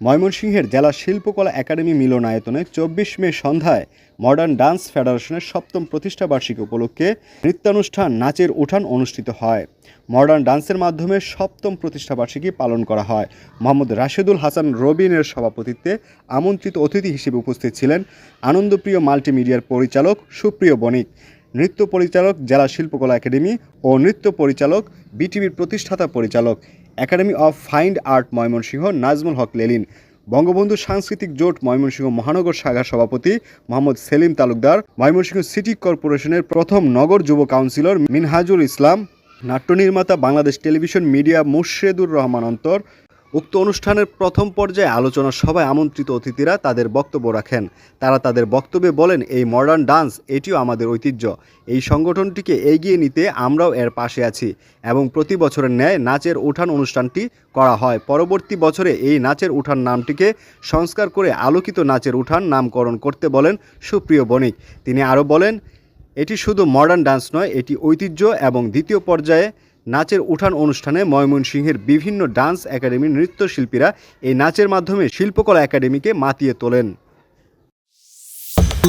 ময়মনসিংহের জেলা শিল্পকলা একাডেমি মিলনায়তনে চব্বিশ মে সন্ধ্যায় মডার্ন ডান্স ফেডারেশনের সপ্তম প্রতিষ্ঠাবার্ষিকী উপলক্ষে নৃত্যানুষ্ঠান নাচের উঠান অনুষ্ঠিত হয়। মডার্ন ডান্সের মাধ্যমে সপ্তম প্রতিষ্ঠাবার্ষিকী পালন করা হয়। মোহাম্মদ রাশেদুল হাসান রবিনের সভাপতিত্বে আমন্ত্রিত অতিথি হিসেবে উপস্থিত ছিলেন আনন্দপ্রিয় মাল্টিমিডিয়ার পরিচালক সুপ্রিয় বণিক। নৃত্য পরিচালক, জেলা শিল্পকলা একাডেমি ও নৃত্য পরিচালক, বিটিভির প্রতিষ্ঠাতা পরিচালক, academy of fine art Mymensingh Nazmul Haque Lelin, Bangabandhu সাংস্কৃতিক জোট ময়মনসিংহ মহানগর শাখার সভাপতি মোহাম্মদ সেলিম তালুকদার, ময়মনসিংহ সিটি কর্পোরেশনের প্রথম নগর যুব কাউন্সিলর মিনহাজুল ইসলাম, নাট্য নির্মাতা বাংলাদেশ টেলিভিশন মিডিয়া মুর্শেদুর রহমান অন্তর উক্ত অনুষ্ঠানের প্রথম পর্যায়ে আলোচনা সভায় আমন্ত্রিত অতিথিরা তাদের বক্তব্য রাখেন। তারা তাদের বক্তব্যে বলেন, এই মডার্ন ডান্স এটিও আমাদের ঐতিহ্য। এই সংগঠনটিকে এগিয়ে নিতে আমরাও এর পাশে আছি এবং প্রতি বছরের ন্যায় নাচের উঠান অনুষ্ঠানটি করা হয়। পরবর্তী বছরে এই নাচের উঠান নামটিকে সংস্কার করে আলোকিত নাচের উঠান নামকরণ করতে বলেন সুপ্রিয় বণিক। তিনি আরও বলেন, এটি শুধু মডার্ন ডান্স নয়, এটি ঐতিহ্য এবং দ্বিতীয় পর্যায়ে নাচের উঠান অনুষ্ঠানে ময়মনসিংহের বিভিন্ন ডান্স একাডেমির নৃত্যশিল্পীরা এই নাচের মাধ্যমে শিল্পকলা একাডেমিকে মাতিয়ে তোলেন।